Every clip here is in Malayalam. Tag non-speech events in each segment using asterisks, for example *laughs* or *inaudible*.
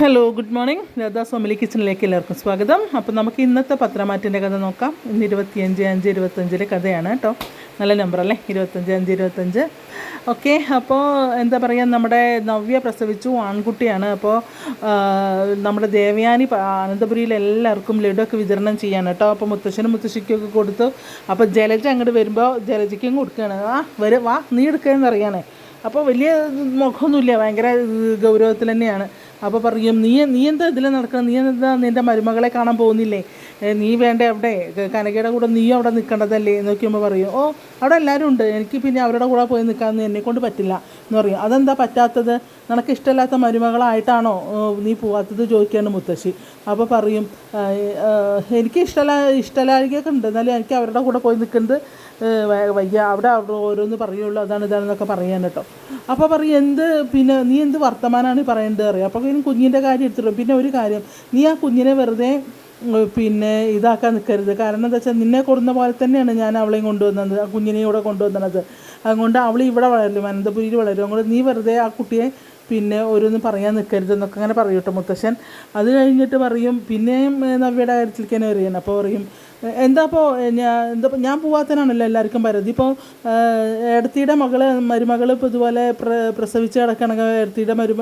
ഹലോ ഗുഡ് മോർണിംഗ് ലതാ സോമിലി കിച്ചണിലേക്ക് എല്ലാവർക്കും സ്വാഗതം. അപ്പോൾ നമുക്ക് ഇന്നത്തെ പത്രമാറ്റിന്റെ കഥ നോക്കാം. ഇന്ന് ഇരുപത്തിയഞ്ച് അഞ്ച് ഇരുപത്തഞ്ചിലെ കഥയാണ് കേട്ടോ. നല്ല നമ്പർ അല്ലേ? ഇരുപത്തഞ്ച് അഞ്ച് ഇരുപത്തഞ്ച് ഓക്കെ അപ്പോൾ എന്താ പറയുക നമ്മുടെ നവ്യ പ്രസവിച്ചു ആൺകുട്ടിയാണ്. അപ്പോൾ നമ്മുടെ ദേവയാനി അനന്തപുരിയിൽ എല്ലാവർക്കും ലഡുവൊക്കെ വിതരണം ചെയ്യാണ് കേട്ടോ. അപ്പോൾ മുത്തശ്ശനും മുത്തശ്ശിക്കൊക്കെ കൊടുത്തു. അപ്പോൾ ജലജ അങ്ങോട്ട് വരുമ്പോൾ ജലജയ്ക്കും കൊടുക്കുകയാണ് ആ വരും വാ നീ എടുക്കുകയെന്ന് അറിയാനേ. അപ്പോൾ വലിയ മുഖമൊന്നുമില്ല ഭയങ്കര ഗൗരവത്തിൽ തന്നെയാണ്. അപ്പോൾ പറയും നീ നീ എന്താ ഇതിൽ നടക്കണം? നീ എന്താ നിന്റെ മരുമകളെ കാണാൻ പോകുന്നില്ലേ? നീ വേണ്ട അവിടെ? കനകയുടെ കൂടെ നീ അവിടെ നിൽക്കേണ്ടതല്ലേ എന്ന് പറയും. ഓ അവിടെ എല്ലാവരും ഉണ്ട്. എനിക്ക് പിന്നെ അവരുടെ കൂടെ പോയി നിൽക്കാമെന്ന് എന്നെ കൊണ്ട് പറ്റില്ല. എന്ന് പറയും. അതെന്താ പറ്റാത്തത്? നിനക്ക് ഇഷ്ടമില്ലാത്ത മരുമകളായിട്ടാണോ നീ പോവാത്തത്? ചോദിക്കുകയാണ് മുത്തശ്ശി. അപ്പോൾ പറയും എനിക്ക് ഇഷ്ടമല്ല ഇഷ്ടമല്ലായിരിക്കൊക്കെ ഉണ്ട്. എന്നാലും എനിക്ക് അവരുടെ കൂടെ പോയി നിൽക്കുന്നത് വയ്യ. അവിടെ അവിടെ ഓരോന്ന് പറയുള്ളൂ. അതാണ് ഇതാണെന്നൊക്കെ പറയാൻ കേട്ടോ. അപ്പോൾ പറയും എന്ത്? പിന്നെ നീ എന്ത് വർത്തമാനമാണ് പറയേണ്ടത്? അറിയാം അപ്പോൾ ഇനി കുഞ്ഞിന്റെ കാര്യം എടുത്തിട്ടും പിന്നെ ഒരു കാര്യം നീ ആ കുഞ്ഞിനെ വെറുതെ പിന്നെ ഇതാക്കാൻ നിൽക്കരുത്. കാരണം എന്താ വെച്ചാൽ നിന്നെ കൊടുന്ന പോലെ തന്നെയാണ് ഞാൻ അവളെയും കൊണ്ടുവന്നത്. ആ കുഞ്ഞിനെയും ഇവിടെ കൊണ്ടുവന്നത്. അതുകൊണ്ട് അവൾ ഇവിടെ വളരും. അനന്തപുരിയിൽ വളരും. അതുകൊണ്ട് നീ വെറുതെ ആ കുട്ടിയെ പിന്നെ ഓരോന്ന് പറയാൻ നിൽക്കരുത് എന്നൊക്കെ അങ്ങനെ പറയും മുത്തശ്ശൻ. അത് കഴിഞ്ഞിട്ട് പറയും പിന്നെയും ഏ, നവ്യയുടെ കാര്യത്തിലേക്ക് തന്നെ അറിയാൻ അപ്പോൾ പറയും "എ- എന്താ ഇപ്പോൾ എന്താ ഞാൻ പോവാത്തനാണല്ലോ എല്ലാവർക്കും പരതി. ഇപ്പോൾ എടത്തിയുടെ മകൾ മരുമകൾ ഇപ്പോൾ ഇതുപോലെ പ്ര പ്രസവിച്ച് കിടക്കണമെങ്കിൽ എടത്തിയുടെ മരുമ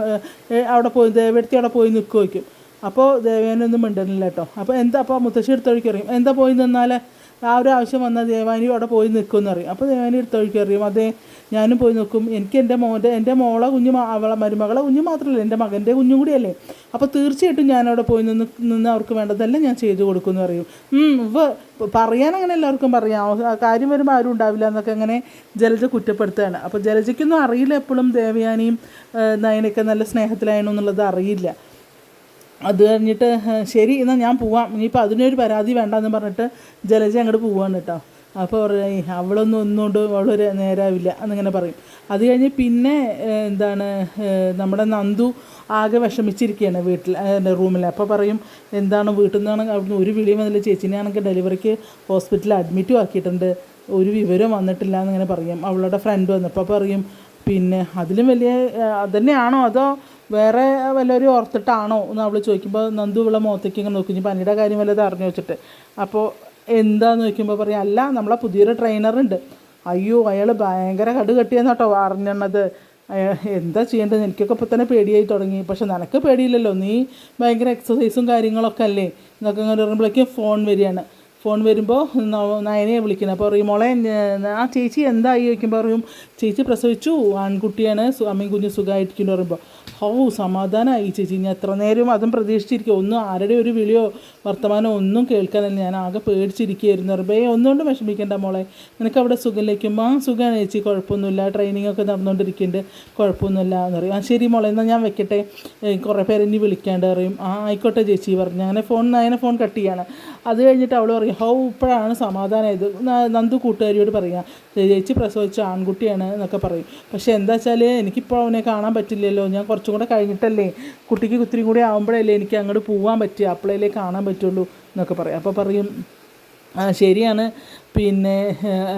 അവിടെ പോയി ദേവെടുത്തി അവിടെ പോയി നിൽക്കുക വയ്ക്കും അപ്പോൾ ദേവേനൊന്നും മിണ്ടണില്ല കേട്ടോ. അപ്പോൾ എന്താ അപ്പോൾ മുത്തശ്ശി എടുത്തൊഴിക്ക് അറിയും എന്താ പോയി നിന്നാൽ ആ ഒരു ആവശ്യം വന്നാൽ ദേവാനി അവിടെ പോയി നിൽക്കുമെന്ന് അറിയും അപ്പോൾ ദേവാനി എടുത്തൊഴിക്ക് അറിയും അതെ ഞാനും പോയി നോക്കും. എനിക്ക് എന്റെ മോന്റെ എന്റെ മോളെ കുഞ്ഞ് അവളെ മരുമകളെ കുഞ്ഞ് മാത്രമല്ല എന്റെ മകന്റെ കുഞ്ഞും കൂടിയല്ലേ. അപ്പോൾ തീർച്ചയായിട്ടും ഞാൻ അവിടെ പോയി നിന്ന് നിന്ന് അവർക്ക് വേണ്ടതെല്ലാം ഞാൻ ചെയ്തു കൊടുക്കുമെന്ന് പറയും. ഇവ പറയാൻ അങ്ങനെ എല്ലാവർക്കും പറയാം. കാര്യം വരുമ്പോൾ ആരും ഉണ്ടാവില്ല എന്നൊക്കെ അങ്ങനെ ജലജ കുറ്റപ്പെടുത്തുകയാണ്. അപ്പോൾ ജലജയ്ക്കൊന്നും അറിയില്ല എപ്പോഴും ദേവയാനിയും നയനൊക്കെ നല്ല സ്നേഹത്തിലായിരുന്നു എന്നുള്ളത് അറിയില്ല. അത് കഴിഞ്ഞിട്ട് ശരി എന്നാൽ ഞാൻ പോവാം. ഇനിയിപ്പോൾ അതിനൊരു പരാതി വേണ്ടെന്ന് പറഞ്ഞിട്ട് ജലജ അങ്ങോട്ട് പോവാണ് കേട്ടോ. അപ്പോൾ പറയും അവളൊന്നും ഒന്നുകൊണ്ട് വളരെ നേരാവില്ല എന്നിങ്ങനെ പറയും. അത് കഴിഞ്ഞ് പിന്നെ എന്താണ് നമ്മുടെ നന്ദു ആകെ വിഷമിച്ചിരിക്കുകയാണ് വീട്ടിൽ എന്റെ റൂമിൽ. അപ്പോൾ പറയും എന്താണ് വീട്ടിൽ നിന്നാണ് അവിടുന്ന് ഒരു വിളി വന്നില്ല. ചേച്ചിനെയാണെങ്കിൽ ഡെലിവറിക്ക് ഹോസ്പിറ്റലിൽ അഡ്മിറ്റും ആക്കിയിട്ടുണ്ട്. ഒരു വിവരം വന്നിട്ടില്ല എന്നിങ്ങനെ പറയും. അവളുടെ ഫ്രണ്ട് വന്നപ്പോൾ പറയും പിന്നെ അതിലും വലിയ ഏഹ്, അതന്നെയാണോ? അതോ വേറെ വല്ലവരും ഓർത്തിട്ടാണോ? എന്ന് അവൾ ചോദിക്കുമ്പോൾ നന്ദു ഇവളെ മുഖത്തേക്ക് ഇങ്ങനെ നോക്കി. പനിയുടെ കാര്യം വല്ലതും അറിഞ്ഞു? വെച്ചിട്ട്. അപ്പോൾ എന്താന്ന് ചോദിക്കുമ്പോൾ പറയും അല്ല നമ്മളെ പുതിയൊരു ട്രെയിനറുണ്ട് അയ്യോ അയാൾ ഭയങ്കര കടു കെട്ടിയെന്നാട്ടോ അറിഞ്ഞത് എന്താ ചെയ്യേണ്ടത്? എനിക്കൊക്കെ ഇപ്പോൾ തന്നെ പേടിയായി തുടങ്ങി. പക്ഷെ നിനക്ക് പേടിയില്ലല്ലോ നീ ഭയങ്കര എക്സസൈസും കാര്യങ്ങളൊക്കെ അല്ലേ? എന്നൊക്കെ അങ്ങനെ പറയുമ്പോഴേക്കും ഫോൺ വരികയാണ്. ഫോൺ വരുമ്പോൾ നയനയെ വിളിക്കുന്നത്. അപ്പോൾ പറയും മോളെ ആ ചേച്ചി എന്തായി? ചോദിക്കുമ്പോൾ പറയും ചേച്ചി പ്രസവിച്ചു ആൺകുട്ടിയാണ് അമ്മയും കുഞ്ഞ് സുഖമായിരിക്കുന്നു പറയുമ്പോൾ ഓ സമാധാനമായി ചേച്ചി. ഞാൻ എത്ര നേരം അതും പ്രതീക്ഷിച്ചിരിക്കും. ഒന്നും ആരുടെ ഒരു വിളിയോ വർത്തമാനമോ ഒന്നും കേൾക്കാനല്ല. ഞാൻ ആകെ പേടിച്ചിരിക്കുകയായിരുന്നു. പറയുമ്പോൾ ഏ ഒന്നുകൊണ്ട് വിഷമിക്കേണ്ട മോളെ. നിനക്ക് അവിടെ സുഖമില്ലേക്കും ആ സുഖമാണ് ചേച്ചി. കുഴപ്പമൊന്നുമില്ല. ട്രെയിനിങ് ഒക്കെ നടന്നുകൊണ്ടിരിക്കുന്നുണ്ട് കുഴപ്പമൊന്നുമില്ല. എന്ന് പറയും ആ ശരി മോളെ. എന്നാൽ ഞാൻ വെക്കട്ടെ. കുറേ പേരെ ഇനി വിളിക്കാണ്ട് പറയും. ആ ആയിക്കോട്ടെ ചേച്ചി പറഞ്ഞു. അങ്ങനെ ഫോൺ അങ്ങനെ ഫോൺ കട്ട് ചെയ്യാണ്. അത് കഴിഞ്ഞിട്ട് അവൾ പറയും ഹൗ ഇപ്പോഴാണ് ന- നന്ദു കൂട്ടുകാരിയോട് പറയുക ചേച്ചി പ്രസവിച്ച ആൺകുട്ടിയാണ് എന്നൊക്കെ പറയും. പക്ഷേ എന്താ വെച്ചാൽ എനിക്കിപ്പോൾ അവനെ കാണാൻ പറ്റില്ലല്ലോ. ഞാൻ കുറച്ചും കൂടെ കഴിഞ്ഞിട്ടല്ലേ കുട്ടിക്ക് കുത്തിരി കൂടി ആകുമ്പോഴല്ലേ എനിക്ക് അങ്ങോട്ട് പോകാൻ പറ്റുക അപ്പോഴല്ലേ കാണാൻ പറ്റുള്ളൂ എന്നൊക്കെ പറയും. അപ്പോൾ പറയും ശരിയാണ്. പിന്നെ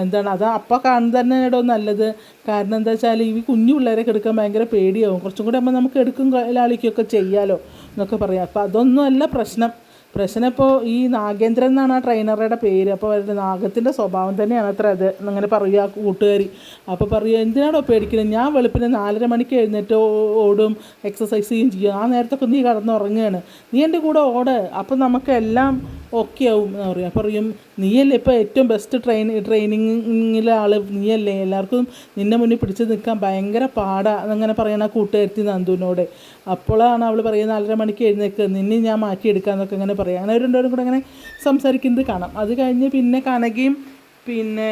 എന്താണ് അത് അപ്പം കാണുന്നത് തന്നെ ഇടോ നല്ലത്. കാരണം എന്താ വെച്ചാൽ ഈ കുഞ്ഞു പിള്ളേരൊക്കെ എടുക്കാൻ ഭയങ്കര പേടിയാവും. കുറച്ചും കൂടി ആകുമ്പോൾ നമുക്ക് എടുക്കും ലാളിക്കുകയൊക്കെ ചെയ്യാലോ എന്നൊക്കെ പറയാം. അപ്പോൾ അതൊന്നുമല്ല പ്രശ്നം. പ്രശ്നം ഇപ്പോൾ ഈ നാഗേന്ദ്രൻ എന്നാണ് ആ ട്രെയിനറുടെ പേര്. അപ്പോൾ അവരുടെ നാഗത്തിന്റെ സ്വഭാവം തന്നെയാണ് അത്ര അത് അങ്ങനെ പറയുക കൂട്ടുകാരി അപ്പോൾ പറയുക എന്തിനാണോ പേടിക്കുന്നത് ഞാൻ വെളുപ്പിന് നാലര മണിക്ക് എഴുന്നേറ്റ് ഓടും എക്സസൈസ് ചെയ്യും ചെയ്യും. ആ നേരത്തൊക്കെ നീ കടന്നുറങ്ങുകയാണ് നീ എന്റെ കൂടെ ഓട്. അപ്പം നമുക്ക് എല്ലാം ഓക്കെ ആവും എന്ന് പറയും. അപ്പോൾ പറയും നീയല്ലേ ഇപ്പോൾ ഏറ്റവും ബെസ്റ്റ് ട്രെയിൻ ട്രെയിനിങ്ങിലെ ആൾ നീയല്ലേ? എല്ലാവർക്കും നിന്നെ മുന്നിൽ പിടിച്ച് നിൽക്കാൻ ഭയങ്കര പാടാ. എന്നങ്ങനെ പറയണ കൂട്ടുകാരത്തി നന്ദുവിനോട്. അപ്പോഴാണ് അവൾ പറയുന്നത് നാലര മണിക്ക് എഴുന്നേക്ക്. നിന്നെ ഞാൻ മാറ്റിയെടുക്കാമെന്നൊക്കെ അങ്ങനെ പറയാം. അങ്ങനെ രണ്ടുപേരും കൂടെ അങ്ങനെ സംസാരിക്കുന്നത് കാണാം. അത് കഴിഞ്ഞ് പിന്നെ കനകയും പിന്നെ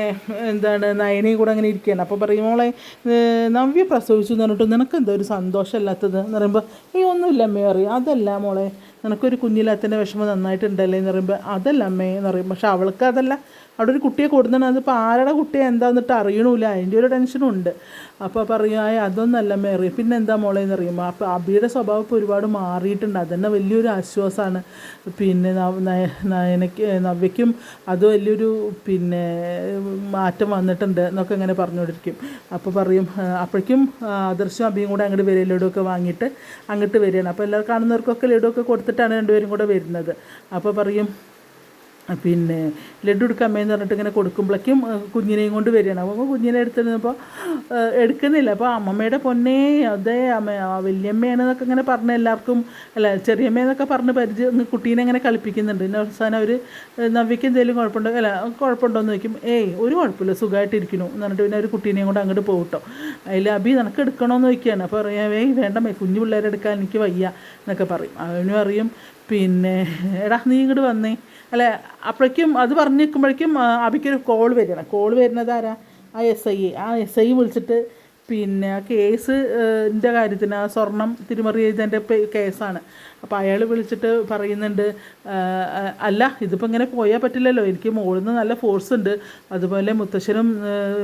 എന്താണ് നയനയും കൂടെ അങ്ങനെ ഇരിക്കുകയാണ്. അപ്പോൾ പറയും മോളെ നവ്യ പ്രസവിച്ചു എന്ന് പറഞ്ഞിട്ട് നിനക്ക് എന്താ ഒരു സന്തോഷമില്ലാത്തത്? എന്ന് പറയുമ്പോൾ ഈ ഒന്നുമില്ല അമ്മേ അറിയാം അതല്ല മോളെ നിനക്കൊരു കുഞ്ഞില്ലാത്തതിന്റെ വിഷമം നന്നായിട്ടുണ്ടല്ലേ? എന്ന് പറയുമ്പോൾ അതല്ല അമ്മേ എന്ന് പറയും പക്ഷെ അവൾക്ക് അതല്ല. അവിടെ ഒരു കുട്ടിയെ കൊടുക്കണം അതിപ്പോൾ ആരുടെ കുട്ടിയെ? എന്താന്നിട്ട് അറിയണമില്ല അതിന്റെ ഒരു ടെൻഷനും ഉണ്ട്. അപ്പോൾ പറയും ആ അതൊന്നല്ല മേറി. പിന്നെ എന്താ മോളെ? എന്ന് അറിയുമ്പോൾ അപ്പോൾ അബിയുടെ സ്വഭാവം ഇപ്പോൾ ഒരുപാട് മാറിയിട്ടുണ്ട്. അതന്നെ വലിയൊരു ആശ്വാസമാണ് പിന്നെ എനിക്ക് നവ്യയ്ക്കും അത് വലിയൊരു പിന്നെ മാറ്റം വന്നിട്ടുണ്ട് എന്നൊക്കെ ഇങ്ങനെ പറഞ്ഞുകൊണ്ടിരിക്കും. അപ്പോൾ പറയും അപ്പോഴേക്കും ആദർശം അബിയും കൂടെ അങ്ങോട്ട് വരിക ലഡുവൊക്കെ വാങ്ങിയിട്ട് അങ്ങോട്ട് വരികയാണ്. അപ്പോൾ എല്ലാവരും കാണുന്നവർക്കൊക്കെ ലഡുവൊക്കെ കൊടുത്തിട്ടാണ് രണ്ടുപേരും കൂടെ വരുന്നത്. അപ്പോൾ പറയും പിന്നെ ലഡു എടുക്കാമേന്ന് പറഞ്ഞിട്ട് ഇങ്ങനെ കൊടുക്കുമ്പോഴേക്കും കുഞ്ഞിനെയും കൊണ്ട് വരികയാണ്. അപ്പോൾ കുഞ്ഞിനെ എടുത്തിരുന്നപ്പോൾ എടുക്കുന്നില്ല. അപ്പോൾ അമ്മമ്മയുടെ പൊന്നേ അതേ അമ്മ വലിയമ്മയാണെന്നൊക്കെ ഇങ്ങനെ പറഞ്ഞ് എല്ലാവർക്കും അല്ല ചെറിയമ്മയെന്നൊക്കെ പറഞ്ഞ് പരിചയം കുട്ടീനെ ഇങ്ങനെ കളിപ്പിക്കുന്നുണ്ട്. പിന്നെ അവസാനം അവർ നവ്യയ്ക്ക് എന്തെങ്കിലും കുഴപ്പമുണ്ടോ അല്ല കുഴപ്പമുണ്ടോ എന്ന് ചോദിക്കും. ഏയ് ഒരു കുഴപ്പമില്ല സുഖമായിട്ടിരിക്കണു എന്ന് പറഞ്ഞിട്ട് പിന്നെ ഒരു കുട്ടീനെയും കൊണ്ട് അങ്ങോട്ട് പോകട്ടോ അതിൽ അബി നിനക്ക് എടുക്കണമെന്ന് ചോദിക്കുകയാണ്. അപ്പോൾ പറയാം ഏയ് വേണ്ടമ്മേ കുഞ്ഞു പിള്ളേരെ എടുക്കാൻ എനിക്ക് വയ്യ എന്നൊക്കെ പറയും. അവനും അറിയും. പിന്നെ എടാ നീ ഇങ്ങോട്ട് വന്നേ. അല്ല അപ്പോഴേക്കും അത് പറഞ്ഞു നിൽക്കുമ്പോഴേക്കും അബിക്കൊരു കോൾ വരികയാണ്. കോൾ വരുന്നത് ആരാ? ആ എസ് ഐ ആ എസ് ഐ വിളിച്ചിട്ട് പിന്നെ ആ കേസ് ന്റെ കാര്യത്തിന് ആ സ്വർണം തിരിമറി ചെയ്തതിന്റെ കേസാണ് അപ്പോൾ അയാൾ വിളിച്ചിട്ട് പറയുന്നുണ്ട് അല്ല ഇതിപ്പോൾ ഇങ്ങനെ പോയാൽ പറ്റില്ലല്ലോ. എനിക്ക് മുകളിൽ നിന്ന് നല്ല ഫോഴ്സ് ഉണ്ട്. അതുപോലെ മുത്തശ്ശനും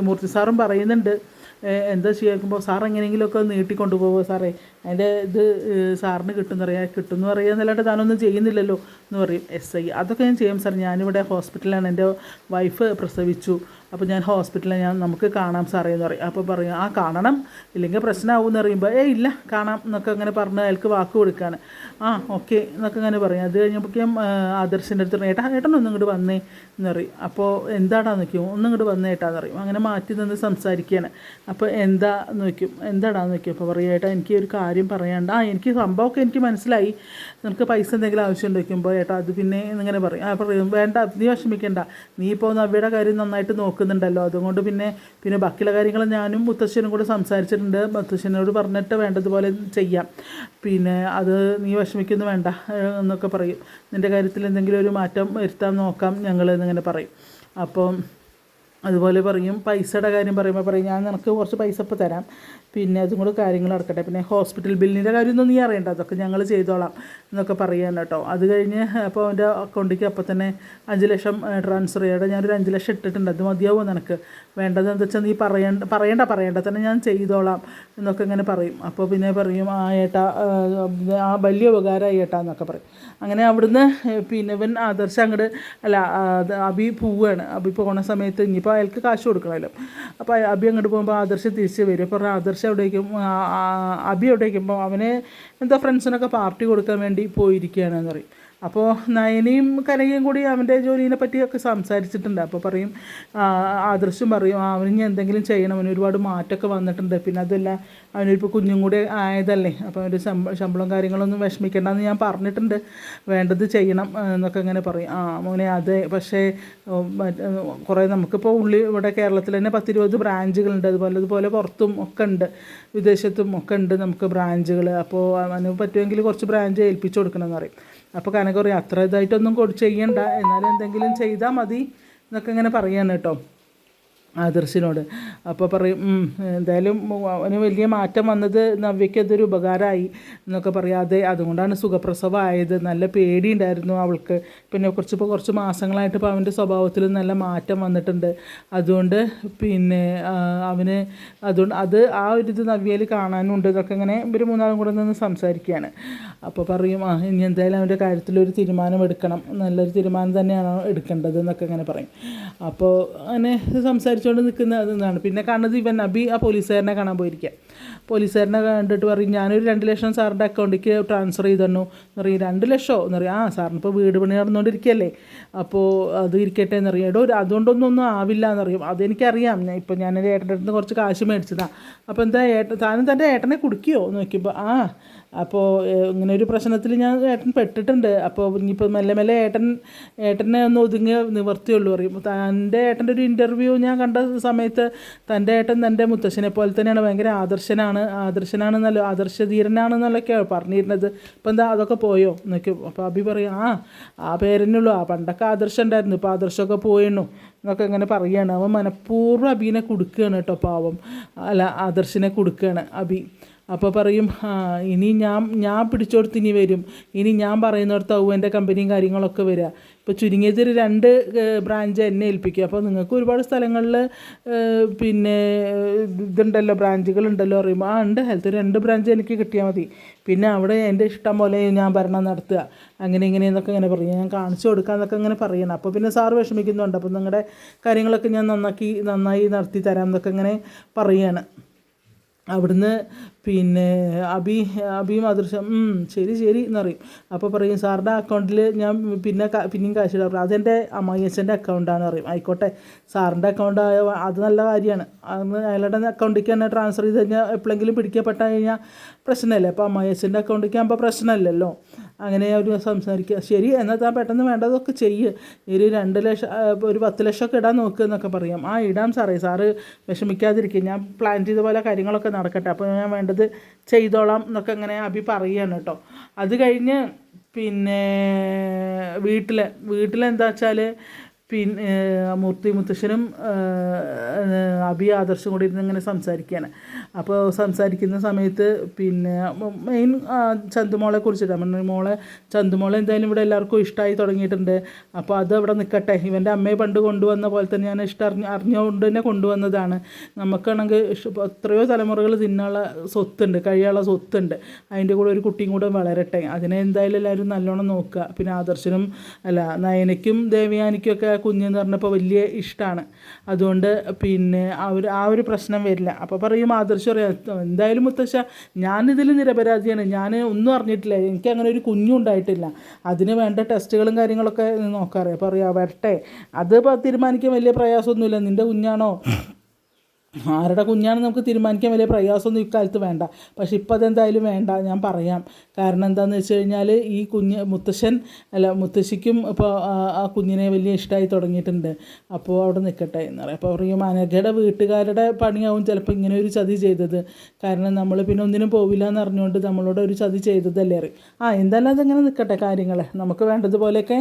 മൂർത്തി സാറും പറയുന്നുണ്ട്. എന്താ ചെയ്യുമ്പോൾ സാർ എങ്ങനെയെങ്കിലുമൊക്കെ നീട്ടിക്കൊണ്ടു പോകുമോ സാറേ? അതിന്റെ ഇത് സാറിന് കിട്ടുമെന്ന് പറയാം. കിട്ടുമെന്ന് പറയുക എന്നല്ലാണ്ട് താനൊന്നും ചെയ്യുന്നില്ലല്ലോ എന്ന് പറയും. എസ് ഐ അതൊക്കെ ഞാൻ ചെയ്യും സാർ. ഞാനിവിടെ ഹോസ്പിറ്റലിലാണ്. എന്റെ വൈഫ് പ്രസവിച്ചു. അപ്പോൾ ഞാൻ ഹോസ്പിറ്റലിൽ ഞാൻ നമുക്ക് കാണാം സാറേ എന്ന് പറയും. അപ്പോൾ പറയും ആ കാണണം. ഇല്ലെങ്കിൽ പ്രശ്നമാവും എന്ന് പറയുമ്പോൾ ഏ ഇല്ല കാണാം എന്നൊക്കെ അങ്ങനെ പറഞ്ഞ് അയാൾക്ക് വാക്ക് കൊടുക്കുകയാണ് ആ ഓക്കെ എന്നൊക്കെ അങ്ങനെ പറയും. അത് കഴിഞ്ഞപ്പോഴേക്കും ആദർശിന്റെ അടുത്ത് ഏട്ടാ ഏട്ടൻ ഒന്നും ഇങ്ങോട്ട് വന്നേ എന്ന് പറയും. അപ്പോൾ എന്താടാ നോക്കും ഒന്നും ഇങ്ങോട്ട് വന്നേ ഏട്ടാന്ന് പറയും. അങ്ങനെ മാറ്റി നിന്ന് സംസാരിക്കുകയാണ് അപ്പോൾ എന്താ നോക്കും എന്താടാ? നോക്കും അപ്പോൾ പറയും ഏട്ടാ എനിക്ക് ഒരു കാര്യം പറയാണ്ട് ആ എനിക്ക് സംഭവമൊക്കെ എനിക്ക് മനസ്സിലായി. നിനക്ക് പൈസ എന്തെങ്കിലും ആവശ്യം വയ്ക്കുമ്പോൾ ഏട്ടാ അത് പിന്നെ എന്നിങ്ങനെ പറയും. ആ പറയും വേണ്ട നീ വിഷമിക്കേണ്ട. നീ ഇപ്പോൾ നവ്യയുടെ കാര്യം നന്നായിട്ട് നോക്കുന്നുണ്ടല്ലോ അതുകൊണ്ട് പിന്നെ പിന്നെ ബാക്കിയുള്ള കാര്യങ്ങൾ ഞാനും മുത്തശ്ശനും കൂടെ സംസാരിച്ചിട്ടുണ്ട്. മുത്തശ്ശനോട് പറഞ്ഞിട്ട് വേണ്ടതുപോലെ ചെയ്യാം. പിന്നെ അത് നീ വിഷമിക്കുന്നു വേണ്ട എന്നൊക്കെ പറയും. നിന്റെ കാര്യത്തിൽ എന്തെങ്കിലും ഒരു മാറ്റം വരുത്താൻ നോക്കാം ഞങ്ങൾ എന്നിങ്ങനെ പറയും. അപ്പം അതുപോലെ പറയും പൈസയുടെ കാര്യം പറയുമ്പോൾ പറയും ഞാൻ നിനക്ക് കുറച്ച് പൈസ ഇപ്പോൾ തരാം. പിന്നെ അതും കൂടെ കാര്യങ്ങൾ നടക്കട്ടെ. പിന്നെ ഹോസ്പിറ്റൽ ബില്ലിന്റെ കാര്യമൊന്നും നീ അറിയണ്ട. അതൊക്കെ ഞങ്ങൾ ചെയ്തോളാം എന്നൊക്കെ പറയുകയാണ് കേട്ടോ. അത് കഴിഞ്ഞ് അപ്പോൾ അവന്റെ അക്കൗണ്ടിലേക്ക് അപ്പോൾ തന്നെ അഞ്ച് ലക്ഷം ട്രാൻസ്ഫർ ചെയ്യട്ടെ ഞാനൊരു അഞ്ച് ലക്ഷം ഇട്ടിട്ടുണ്ട്. അത് മതിയാവും നിനക്ക്. വേണ്ടത് എന്താ വെച്ചാൽ നീ പറയണ്ട പറയണ്ട പറയണ്ട. തന്നെ ഞാൻ ചെയ്തോളാം എന്നൊക്കെ ഇങ്ങനെ പറയും. അപ്പോൾ പിന്നെ പറയും ആ ഏട്ടാ ആ, വലിയ ഉപകാരമായി ഏട്ടാ എന്നൊക്കെ പറയും. അങ്ങനെ അവിടുന്ന് പിന്നെ ഇവൻ ആദർശം അങ്ങോട്ട് അല്ല അഭി പോവുകയാണ് അബി പോണ സമയത്ത് ഇനിയിപ്പോൾ അയാൾക്ക് കാശ് കൊടുക്കണമല്ലോ. അപ്പോൾ അബി അങ്ങോട്ട് പോകുമ്പോൾ ആദർശ് തിരിച്ച് വരും. അപ്പോൾ ആദർശം ആ, അബി എവിടേക്കുമ്പോൾ അവന് എന്താ ഫ്രണ്ട്സിനൊക്കെ പാർട്ടി കൊടുക്കാൻ വേണ്ടി പോയിരിക്കുകയാണെന്ന് പറയും. അപ്പോൾ നയനയും കനകയും കൂടി അവന്റെ ജോലിനെ പറ്റിയൊക്കെ സംസാരിച്ചിട്ടുണ്ട്. അപ്പോൾ പറയും ആദർശം പറയും അവന് എന്തെങ്കിലും ചെയ്യണം. അവന് ഒരുപാട് മാറ്റമൊക്കെ വന്നിട്ടുണ്ട്. പിന്നെ അതല്ല അവനിപ്പോൾ കുഞ്ഞും കൂടി ആയതല്ലേ. അപ്പോൾ അവന്റെ ശമ്പ ശമ്പളം കാര്യങ്ങളൊന്നും വിഷമിക്കേണ്ടെന്ന് ഞാൻ പറഞ്ഞിട്ടുണ്ട്. വേണ്ടത് ചെയ്യണം എന്നൊക്കെ ഇങ്ങനെ പറയും. ആ മോനെ അതെ. പക്ഷേ കുറേ നമുക്കിപ്പോൾ ഉള്ളി ഇവിടെ കേരളത്തിൽ തന്നെ പത്തിരുപത് ബ്രാഞ്ചുകളുണ്ട്. അതുപോലെ അതുപോലെ പുറത്തും ഒക്കെ ഉണ്ട്. വിദേശത്തും ഒക്കെ ഉണ്ട് നമുക്ക് ബ്രാഞ്ചുകൾ അപ്പോൾ അവന് പറ്റുമെങ്കിൽ കുറച്ച് ബ്രാഞ്ച് ഏൽപ്പിച്ചു കൊടുക്കണമെന്ന് പറയും. അപ്പോൾ കനക പറയും അത്ര ഇതായിട്ടൊന്നും കൊടു ചെയ്യണ്ട. എന്നാലും എന്തെങ്കിലും ചെയ്താൽ മതി എന്നൊക്കെ ഇങ്ങനെ പറയാണ് കേട്ടോ. ആദർശിനോട്. അപ്പോൾ പറയും എന്തായാലും അവന് വലിയ മാറ്റം വന്നത് നവ്യയ്ക്ക് അതൊരു ഉപകാരമായി എന്നൊക്കെ പറയാതെ അതെ അതുകൊണ്ടാണ് സുഖപ്രസവമായത്. നല്ല പേടിയുണ്ടായിരുന്നു അവൾക്ക്. പിന്നെ കുറച്ച് ഇപ്പോൾ കുറച്ച് മാസങ്ങളായിട്ട് ഇപ്പോൾ അവന്റെ സ്വഭാവത്തിൽ നല്ല മാറ്റം വന്നിട്ടുണ്ട്. അതുകൊണ്ട് പിന്നെ അവന് അതുകൊണ്ട് അത് ആ ഒരു ഇത് നവ്യയിൽ കാണാനുണ്ട് ഇതൊക്കെ ഇങ്ങനെ ഇവർ മൂന്നാളും കൂടെ നിന്ന് സംസാരിക്കുകയാണ്. അപ്പോൾ പറയും ആ ഇനി എന്തായാലും അവന്റെ കാര്യത്തിലൊരു തീരുമാനം എടുക്കണം. നല്ലൊരു തീരുമാനം തന്നെയാണ് എടുക്കേണ്ടത് എന്നൊക്കെ ഇങ്ങനെ പറയും. അപ്പോൾ അങ്ങനെ സംസാരിച്ചുകൊണ്ട് നിൽക്കുന്ന നിന്നാണ് പിന്നെ കാണുന്നത് ഇവൻ നബി ആ പോലീസുകാരനെ കാണാൻ പോയിരിക്കുക പോലീസുകാരനെ കണ്ടിട്ട് പറയും ഞാനൊരു രണ്ട് ലക്ഷം സാറിന്റെ അക്കൗണ്ടിലേക്ക് ട്രാൻസ്ഫർ ചെയ്തു എന്ന് പറയും രണ്ട് ലക്ഷമോ എന്ന് പറയും ആ സാറിന് ഇപ്പോൾ വീട് പണി നടന്നുകൊണ്ടിരിക്കുകയല്ലേ അപ്പോൾ അത് ഇരിക്കട്ടെ എന്ന് പറയും. എടോ അതുകൊണ്ടൊന്നും ഒന്നും ആവില്ല എന്നറിയും അതെനിക്കറിയാം. ഞാൻ ഇപ്പോൾ ഞാൻ എന്റെ ഏട്ടന്റെ അടുത്ത് കുറച്ച് കാശ് മേടിച്ചതാണ് അപ്പോൾ എന്താ ഏട്ടൻ താനും തന്റെ ഏട്ടനെ കുടിക്കുകയോ എന്ന് നോക്കിയപ്പോൾ ആ അപ്പോൾ ഇങ്ങനെ ഒരു പ്രശ്നത്തിൽ ഞാൻ ഏട്ടൻ പെട്ടിട്ടുണ്ട്. അപ്പോൾ ഇനിയിപ്പോൾ മെല്ലെ മെല്ലെ ഏട്ടൻ ഏട്ടനെ ഒന്ന് ഒതുങ്ങി നിവർത്തിയുള്ളൂ പറയും. തന്റെ ഏട്ടന്റെ ഒരു ഇന്റർവ്യൂ ഞാൻ കണ്ട സമയത്ത് തന്റെ ഏട്ടൻ തന്റെ മുത്തശ്ശനെ പോലെ തന്നെയാണ്. ഭയങ്കര ആദർശനാണ് ആദർശനാണെന്നല്ലോ ആദർശധീരനാണെന്നല്ലൊക്കെയാണ് പറഞ്ഞിരുന്നത്. ഇപ്പം എന്താ അതൊക്കെ പോയോ? എന്നൊക്കെ അപ്പോൾ അഭി പറയും ആ ആ പേരെന്നുള്ളൂ ആ പണ്ടൊക്കെ ആദർശം ഉണ്ടായിരുന്നു. ഇപ്പോൾ ആദർശമൊക്കെ പോയിണു എന്നൊക്കെ ഇങ്ങനെ പറയുകയാണ് അവൻ മനഃപൂർവം അബീനെ കൊടുക്കുകയാണ് കേട്ടോ പാവം. അല്ല ആദർശിനെ കൊടുക്കുകയാണ് അബി. അപ്പോൾ പറയും ഇനി ഞാൻ ഞാൻ പിടിച്ചോടുത്ത് ഇനി വരും. ഇനി ഞാൻ പറയുന്നിടത്താവും എന്റെ കമ്പനിയും കാര്യങ്ങളൊക്കെ വരിക ഇപ്പോൾ ചുരുങ്ങിയത് ഒരു രണ്ട് ബ്രാഞ്ച് എന്നെ ഏൽപ്പിക്കും. അപ്പോൾ നിങ്ങൾക്ക് ഒരുപാട് സ്ഥലങ്ങളിൽ പിന്നെ ഇതുണ്ടല്ലോ ബ്രാഞ്ചുകളുണ്ടല്ലോ പറയുമ്പോൾ ആ ഉണ്ട്. ഹെൽത്ത് രണ്ട് ബ്രാഞ്ച് എനിക്ക് കിട്ടിയാൽ മതി. പിന്നെ അവിടെ എന്റെ ഇഷ്ടം പോലെ ഞാൻ ഭരണം നടത്തുക. അങ്ങനെ ഇങ്ങനെ എന്നൊക്കെ ഇങ്ങനെ പറയും. ഞാൻ കാണിച്ചു കൊടുക്കാമെന്നൊക്കെ ഇങ്ങനെ പറയണം. അപ്പോൾ പിന്നെ സാറ് വിഷമിക്കുന്നുണ്ട്. അപ്പോൾ നിങ്ങളുടെ കാര്യങ്ങളൊക്കെ ഞാൻ നന്നാക്കി നന്നായി നടത്തി തരാം എന്നൊക്കെ ഇങ്ങനെ പറയുകയാണ് അവിടുന്ന് പിന്നെ അബി അബി മാതൃശം "ഉം, ശരി ശരി എന്നറിയും അപ്പോൾ പറയും സാറിന്റെ അക്കൗണ്ടിൽ ഞാൻ പിന്നെ പിന്നെയും കാശ് ഇടാം അതെന്റെ അമ്മായിയച്ഛന്റെ അക്കൗണ്ടാണ് പറയും. ആയിക്കോട്ടെ. സാറിന്റെ അക്കൗണ്ട് ആയ അത് നല്ല കാര്യമാണ്. അന്ന് അയാളുടെ അക്കൗണ്ടിലേക്ക് തന്നെ ട്രാൻസ്ഫർ ചെയ്ത് കഴിഞ്ഞാൽ എപ്പോഴെങ്കിലും പിടിക്കപ്പെട്ട് കഴിഞ്ഞാൽ പ്രശ്നമല്ലേ അപ്പോൾ അമ്മായിയച്ഛന്റെ അക്കൗണ്ടിലേക്ക് ആകുമ്പോൾ പ്രശ്നമില്ലല്ലോ അങ്ങനെ അവർ സംസാരിക്കുക. ശരി എന്നാൽ താൻ പെട്ടെന്ന് വേണ്ടതൊക്കെ ചെയ്യ്. ഒരു രണ്ട് ലക്ഷം ഒരു പത്ത് ലക്ഷമൊക്കെ ഇടാൻ നോക്കുക എന്നൊക്കെ പറയാം. ആ ഇടാം സാറേ. സാറ് വിഷമിക്കാതിരിക്കുക ഞാൻ പ്ലാൻ ചെയ്ത പോലെ കാര്യങ്ങളൊക്കെ നടക്കട്ടെ. അപ്പോൾ ഞാൻ വേണ്ടത് ചെയ്തോളാം എന്നൊക്കെ അങ്ങനെ അഭി പറയുകയാണ് കേട്ടോ. അത് കഴിഞ്ഞ് പിന്നെ വീട്ടിൽ വീട്ടിലെന്താ വെച്ചാൽ പിന്നെ മൂർത്തി മുത്തശ്ശനും അഭി ആദർശം കൂടി ഇരുന്ന് ഇങ്ങനെ സംസാരിക്കുകയാണ്. അപ്പോൾ സംസാരിക്കുന്ന സമയത്ത് പിന്നെ മെയിൻ ചന്തുമോളെ കുറിച്ചിട്ടാണ്. മോളെ ചന്തുമോളെ എന്തായാലും ഇവിടെ എല്ലാവർക്കും ഇഷ്ടമായി തുടങ്ങിയിട്ടുണ്ട്. അപ്പോൾ അത് അവിടെ നിൽക്കട്ടെ. ഇവന്റെ അമ്മയെ പണ്ട് കൊണ്ടുവന്ന പോലെ തന്നെ ഞാൻ ഇഷ്ടം അറിഞ്ഞ അറിഞ്ഞുകൊണ്ട് തന്നെ കൊണ്ടുവന്നതാണ്. നമുക്കാണെങ്കിൽ എത്രയോ തലമുറകൾ തിന്നാനുള്ള സ്വത്തുണ്ട് കഴിയാനുള്ള സ്വത്തുണ്ട്. അതിന്റെ കൂടെ ഒരു കുട്ടിയും കൂടെ വളരട്ടെ. അതിനെ എന്തായാലും എല്ലാവരും നല്ലോണം നോക്കുക. പിന്നെ ആദർശനും അല്ല നയനയ്ക്കും ദേവയാനിക്കും ഒക്കെ കുഞ്ഞെന്ന് പറഞ്ഞപ്പോൾ വലിയ ഇഷ്ടമാണ് അതുകൊണ്ട് പിന്നെ ആ ഒരു ആ ഒരു പ്രശ്നം വരില്ല. അപ്പോൾ പറയും ആദർശം പറയാം എന്തായാലും മുത്തശ്ശ ഞാനിതിൽ നിരപരാധിയാണ്. ഞാൻ ഒന്നും അറിഞ്ഞിട്ടില്ല. എനിക്ക് അങ്ങനെ ഒരു കുഞ്ഞും ഉണ്ടായിട്ടില്ല. അതിന് വേണ്ട ടെസ്റ്റുകളും കാര്യങ്ങളൊക്കെ നോക്കാറിയാം പറയാം വരട്ടെ. അത് തീരുമാനിക്കാൻ വലിയ പ്രയാസമൊന്നുമില്ല. നിന്റെ കുഞ്ഞാണോ? ആരുടെ കുഞ്ഞാണെന്ന് നമുക്ക് തീരുമാനിക്കാൻ വലിയ പ്രയാസമൊന്നും ഇക്കാലത്ത് വേണ്ട. പക്ഷേ ഇപ്പം അതെന്തായാലും വേണ്ട ഞാൻ പറയാം. കാരണം എന്താണെന്ന് വെച്ച് കഴിഞ്ഞാൽ ഈ കുഞ്ഞ് മുത്തശ്ശൻ അല്ല മുത്തശ്ശിക്കും ഇപ്പോൾ ആ കുഞ്ഞിനെ വലിയ ഇഷ്ടമായി തുടങ്ങിയിട്ടുണ്ട്. അപ്പോൾ അവിടെ നിൽക്കട്ടെ എന്ന് പറയാം. അപ്പോൾ പറയും അനഘയുടെ വീട്ടുകാരുടെ പണിയാവും ചിലപ്പോൾ ഇങ്ങനെ ഒരു ചതി ചെയ്തത്. കാരണം നമ്മൾ പിന്നെ ഒന്നിനും പോവില്ല എന്ന് അറിഞ്ഞുകൊണ്ട് നമ്മളോട് ഒരു ചതി ചെയ്തതല്ലേ ആ എന്തായാലും അതിങ്ങനെ നിൽക്കട്ടെ കാര്യങ്ങൾ. നമുക്ക് വേണ്ടതുപോലെയൊക്കെ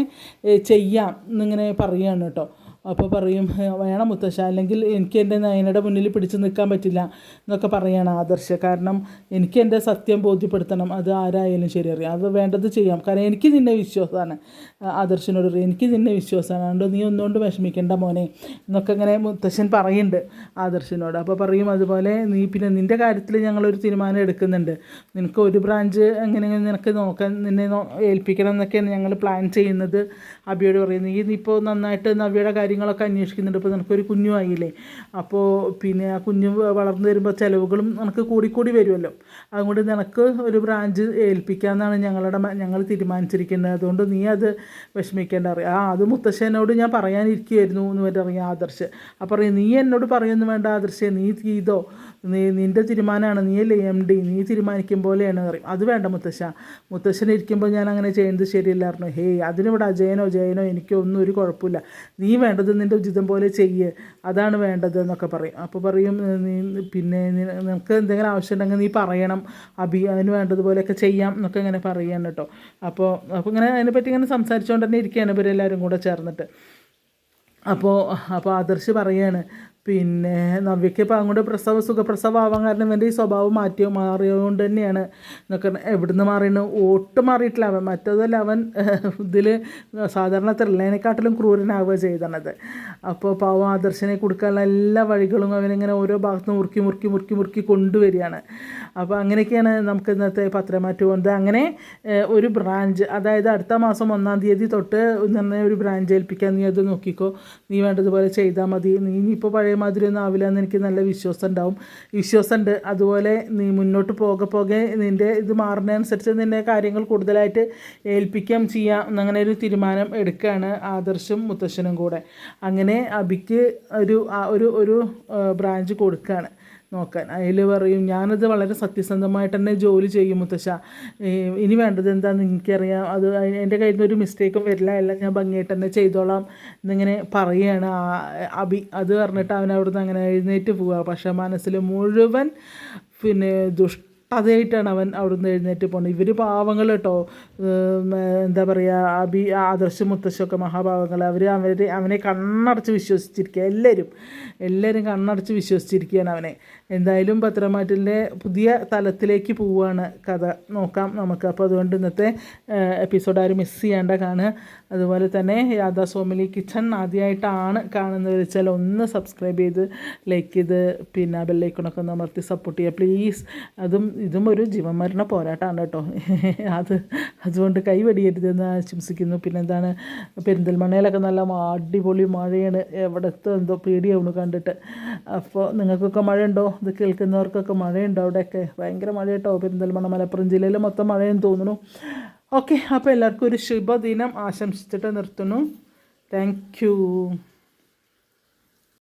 ചെയ്യാം എന്നിങ്ങനെ പറയുകയാണ് കേട്ടോ. അപ്പോൾ പറയും വേണം മുത്തശ്ശ അല്ലെങ്കിൽ എനിക്ക് എന്റെ നയനയുടെ മുന്നിൽ പിടിച്ചു നിൽക്കാൻ പറ്റില്ല എന്നൊക്കെ പറയാണ് ആദർശ. കാരണം എനിക്ക് എന്റെ സത്യം ബോധ്യപ്പെടുത്തണം അത് ആരായാലും ശരി അറിയാം. അത് വേണ്ടത് ചെയ്യാം. കാരണം എനിക്ക് നിന്നെ വിശ്വാസമാണ് ആദർശനോട് പറയും. എനിക്ക് നിന്നെ വിശ്വാസമാണ് അതുകൊണ്ട് നീ ഒന്നുകൊണ്ട് വിഷമിക്കേണ്ട മോനെ എന്നൊക്കെ ഇങ്ങനെ മുത്തശ്ശൻ പറയുന്നുണ്ട് ആദർശനോട്. അപ്പോൾ പറയും അതുപോലെ നീ പിന്നെ നിന്റെ കാര്യത്തിൽ ഞങ്ങളൊരു തീരുമാനം എടുക്കുന്നുണ്ട്. നിനക്ക് ഒരു ബ്രാഞ്ച് എങ്ങനെ നിനക്ക് നോക്കാൻ നിന്നെ ഏൽപ്പിക്കണം എന്നൊക്കെയാണ് ഞങ്ങൾ പ്ലാൻ ചെയ്യുന്നത് അബിയോട് പറയും. നീ ഇപ്പോൾ നന്നായിട്ട് നവ്യയുടെ കാര്യങ്ങളൊക്കെ അന്വേഷിക്കുന്നുണ്ട്. ഇപ്പോൾ നിനക്കൊരു കുഞ്ഞുമായില്ലേ അപ്പോൾ പിന്നെ ആ കുഞ്ഞു വളർന്നു വരുമ്പോൾ ചിലവുകളും നിനക്ക് കൂടിക്കൂടി വരുമല്ലോ. അതുകൊണ്ട് നിനക്ക് ഒരു ബ്രാഞ്ച് ഏൽപ്പിക്കാമെന്നാണ് ഞങ്ങളുടെ ഞങ്ങൾ തീരുമാനിച്ചിരിക്കുന്നത്. അതുകൊണ്ട് നീ അത് വിഷമിക്കേണ്ട. അറിയാം. ആ അത് മുത്തശ്ശനോട് ഞാൻ പറയാനിരിക്കുമായിരുന്നു എന്ന് അറിയാം ആദർശ്. അപ്പോൾ നീ എന്നോട് പറയുമെന്ന് വേണ്ട ആദർശേ നീ ചെയ്തോ? നീ നിന്റെ തീരുമാനമാണ്. നീയല്ലേ എം ഡി നീ തീരുമാനിക്കും പോലെയാണ് പറയും. അത് വേണ്ട മുത്തശ്ശ. മുത്തശ്ശൻ ഇരിക്കുമ്പോൾ ഞാൻ അങ്ങനെ ചെയ്യുന്നത് ശരിയല്ലായിരുന്നു. ഹേയ് അതിനിവിടെ അജയനോ ജയനോ എനിക്കോ ഒന്നും ഒരു കുഴപ്പമില്ല. നീ വേണ്ടത് നിന്റെ ഉചിതം പോലെ ചെയ്യ്. അതാണ് വേണ്ടത് എന്നൊക്കെ പറയും. അപ്പോൾ പറയും നീ പിന്നെ നിനക്ക് എന്തെങ്കിലും ആവശ്യമുണ്ടെങ്കിൽ നീ പറയണം. അഭി അതിന് വേണ്ടതുപോലെയൊക്കെ ചെയ്യാം എന്നൊക്കെ ഇങ്ങനെ പറയുകയാണ് കേട്ടോ. അപ്പോൾ അപ്പോൾ ഇങ്ങനെ അതിനെപ്പറ്റി ഇങ്ങനെ സംസാരിച്ചുകൊണ്ട് തന്നെ ഇരിക്കുകയാണ് ഇവരെല്ലാവരും കൂടെ ചേർന്നിട്ട്. അപ്പോൾ അപ്പോൾ ആദർശ് പറയാണ് പിന്നെ നവ്യയ്ക്ക് ഇപ്പം അങ്ങോട്ട് പ്രസവ സുഖപ്രസവം ആവാൻ കാരണം ഇവന്റെ ഈ സ്വഭാവം മാറ്റിയോ മാറിയതുകൊണ്ട് തന്നെയാണ്. എന്നൊക്കെ എവിടുന്ന് മാറിയാണ് ഒട്ടും മാറിയിട്ടില്ല അവൻ. മറ്റേതല്ല അവൻ ഇതിൽ സാധാരണ ത്രില്ലേനെക്കാട്ടിലും ക്രൂരനാവുക ചെയ്തണത്. അപ്പോൾ പാവം ആദർശനെ കൊടുക്കാനുള്ള എല്ലാ വഴികളും അവനിങ്ങനെ ഓരോ ഭാഗത്ത് മുറുക്കി മുറുക്കി മുറുക്കി മുറുക്കി കൊണ്ടുവരികയാണ്. അപ്പോൾ അങ്ങനെയൊക്കെയാണ് നമുക്ക് ഇന്നത്തെ പത്രമാറ്റ് പോകുന്നത്. അങ്ങനെ ഒരു ബ്രാഞ്ച് അതായത് അടുത്ത മാസം ഒന്നാം തീയതി തൊട്ട് ഒരു ബ്രാഞ്ച് ഏൽപ്പിക്കാൻ നീ അത് നോക്കിക്കോ. നീ വേണ്ടതുപോലെ ചെയ്താൽ മതി. നീ ഇനിയിപ്പോൾ പഴയ മാതിരി ഒന്നും ആവില്ല എന്ന് എനിക്ക് നല്ല വിശ്വാസം ഉണ്ടാവും വിശ്വാസമുണ്ട്. അതുപോലെ നീ മുന്നോട്ട് പോകെ പോകെ നിന്റെ ഇത് മാറുന്നതനുസരിച്ച് നിന്നെ കാര്യങ്ങൾ കൂടുതലായിട്ട് ഏൽപ്പിക്കുകയും ചെയ്യാം എന്നങ്ങനെ ഒരു തീരുമാനം എടുക്കുകയാണ് ആദർശും മുത്തശ്ശനും കൂടെ. അങ്ങനെ അബിക്ക് ഒരു ഒരു ഒരു ബ്രാഞ്ച് കൊടുക്കുകയാണ്. നോക്കാൻ. അതിൽ പറയും ഞാനത് വളരെ സത്യസന്ധമായിട്ട് തന്നെ ജോലി ചെയ്യും മുത്തശ്ശ. ഇനി വേണ്ടത് എന്താണെന്ന് എനിക്കറിയാം. അത് എന്റെ കയ്യിൽ നിന്ന് ഒരു മിസ്റ്റേക്കും വരില്ല. എല്ലാം ഞാൻ ഭംഗിയായിട്ട് തന്നെ ചെയ്തോളാം എന്നിങ്ങനെ പറയുകയാണ് അബി. അത് പറഞ്ഞിട്ട് അവൻ അവിടുന്ന് അങ്ങനെ എഴുന്നേറ്റ് പോവുക പക്ഷേ മനസ്സിൽ മുഴുവൻ പിന്നെ ദുഷ്ട കഥയായിട്ടാണ് അവൻ അവിടുന്ന് എഴുന്നേറ്റ് പോകുന്നത് ഇവർ പാവങ്ങൾ കേട്ടോ എന്താ പറയുക അഭി ആദർശ മുത്തശ്ശൊക്കെ മഹാഭാവങ്ങൾ അവർ അവരെ അവനെ കണ്ണടച്ച് വിശ്വസിച്ചിരിക്കുക എല്ലാവരും എല്ലാവരും കണ്ണടച്ച് വിശ്വസിച്ചിരിക്കുകയാണ് അവനെ. എന്തായാലും പത്രമാറ്റിന്റെ പുതിയ തലത്തിലേക്ക് പോവുകയാണ് കഥ. നോക്കാം നമുക്ക്. അപ്പോൾ അതുകൊണ്ട് ഇന്നത്തെ എപ്പിസോഡ് ആരും മിസ് ചെയ്യേണ്ട കാണുക. അതുപോലെ തന്നെ യാദാ സോമിലി കിച്ചൺ ആദ്യമായിട്ടാണ് കാണുന്നത്. വെച്ചാൽ ഒന്ന് സബ്സ്ക്രൈബ് ചെയ്ത് ലൈക്ക് ചെയ്ത് പിന്നെ ബെല്ലൈക്കണൊക്കെ ഒന്ന് അമർത്തി സപ്പോർട്ട് ചെയ്യുക. പ്ലീസ് അതും ഇതും ഒരു ജീവമരണ പോരാട്ടമാണ് കേട്ടോ. *laughs* അത് അതുകൊണ്ട് കൈ വെടിയരുതെന്ന് ആശംസിക്കുന്നു. പിന്നെന്താണ്? പെരിന്തൽമണ്ണയിലൊക്കെ നല്ല അടിപൊളി മഴയാണ്. എവിടത്തെ എന്തോ പേടിയാവുന്നു കണ്ടിട്ട്. അപ്പോൾ നിങ്ങൾക്കൊക്കെ മഴയുണ്ടോ? ഇത് കേൾക്കുന്നവർക്കൊക്കെ മഴയുണ്ടോ അവിടെയൊക്കെ? ഭയങ്കര മഴ കേട്ടോ പെരിന്തൽമണ്ണ മലപ്പുറം ജില്ലയിൽ മൊത്തം മഴയെന്ന് തോന്നുന്നു. ഓക്കെ അപ്പോൾ എല്ലാവർക്കും ഒരു ശുഭദിനം ആശംസിച്ചിട്ട് നിർത്തുന്നു. താങ്ക്